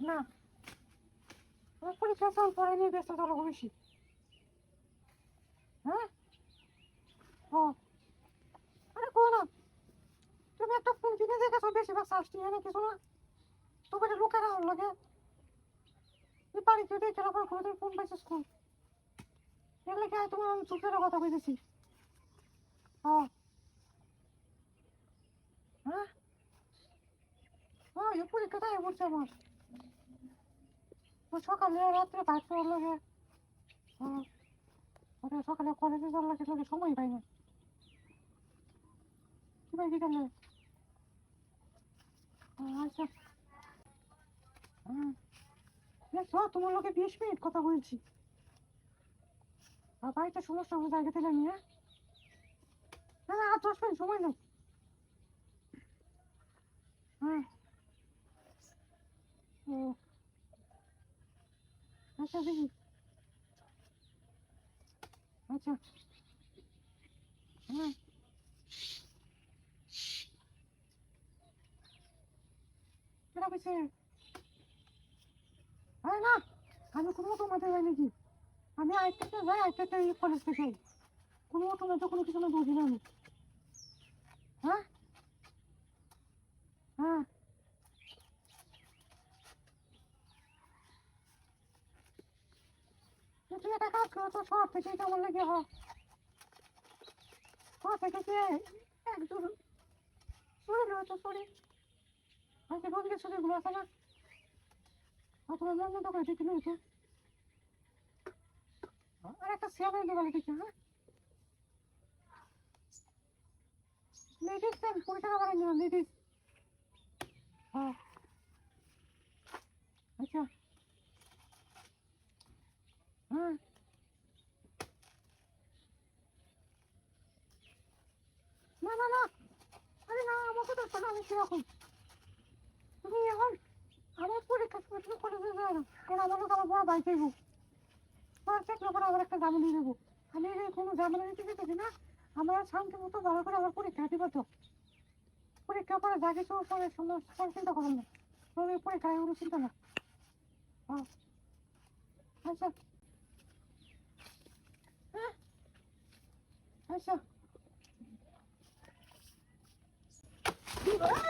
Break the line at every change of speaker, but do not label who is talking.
না আমার পরীক্ষা চল পরে নিয়ে ব্যস্ত চলো বেশি হ্যাঁ ও আরে কো না তুমি একটা ফোন কিনে দেখেছ বেশিরভাগ শাস্তি এনে কিছু না তোমার লোকেরা হল লাগে এই বাড়ি কেউ দেখে রাখার কোনো তুমি ফোন পাইছিস কোন এর লেগে তোমার আমি চুপের কথা কইতেছি হ্যাঁ ও এই পরীক্ষাটা পড়ছে আমার সকালে রাত্রে ভাত খাওয়ার লাগে ওটা সকালে কলেজে যাওয়ার লাগে লাগে সময় পাই না। কি ভাই বিকালে ও, আচ্ছা। হুম দেখছ তোমার লোকে বিশ মিনিট কথা বলছি। আর বাড়িতে সমস্যা হবে জায়গা থেকে নিয়ে না আর দশ মিনিট সময় নেই হ্যাঁ ও আচ্ছা আচ্ছা। হ্যাঁ কেটা পেয়েছে আরে না আমি কোনো মতো মাঠে যাই নাকি আমি আইতে যাই আইতে কলেজ থেকে কোনো মতো মতো কোনো কিছু না বুঝি না আমি হ্যাঁ তুই একটা কাজ তো শহর থেকে কেমন লেগে হ শহর থেকে কি একজন চুরি লো তো চুরি আজকে বন্ধু ছবিগুলো আছে না অথবা বন্ধ তো করে দেখি একটা শেয়ারের দোকানে দেখি হ্যাঁ লেডিস পরিষ্কার করে নিও লেডিস হ্যাঁ আচ্ছা হ্যাঁ না। আরে না আমাকে তো শোনো, আমি সেরকম। তুমি এখন আমার করে কারণ আমার আমার করে আমার একটা আমি কোনো জামা নিতে দিতেছি না, আমার শান্তি মতো ভালো করে আমার পরীক্ষা দিবে তো পরীক্ষা পরে যা কিছু পরে সমস্ত চিন্তা করবেন না তুমি পরীক্ষা এগুলো চিন্তা না হ্যাঁ। আচ্ছা। হ্যাঁ। আচ্ছা। Oh!